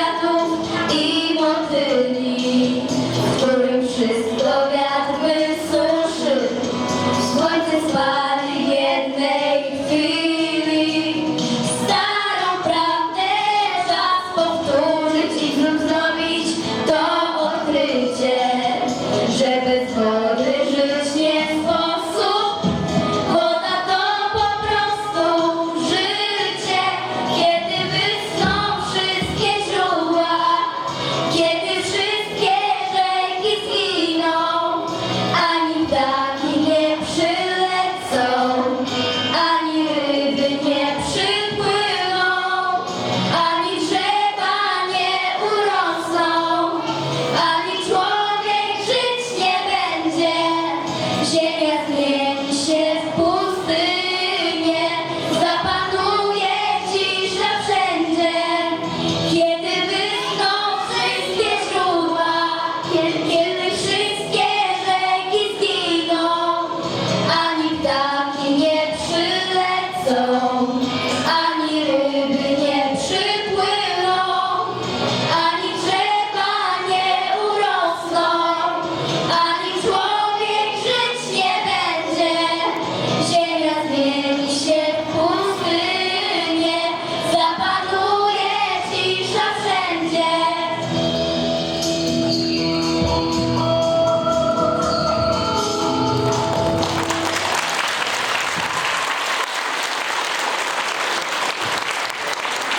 kwiatów i motyli, w którym wszystko wiatr.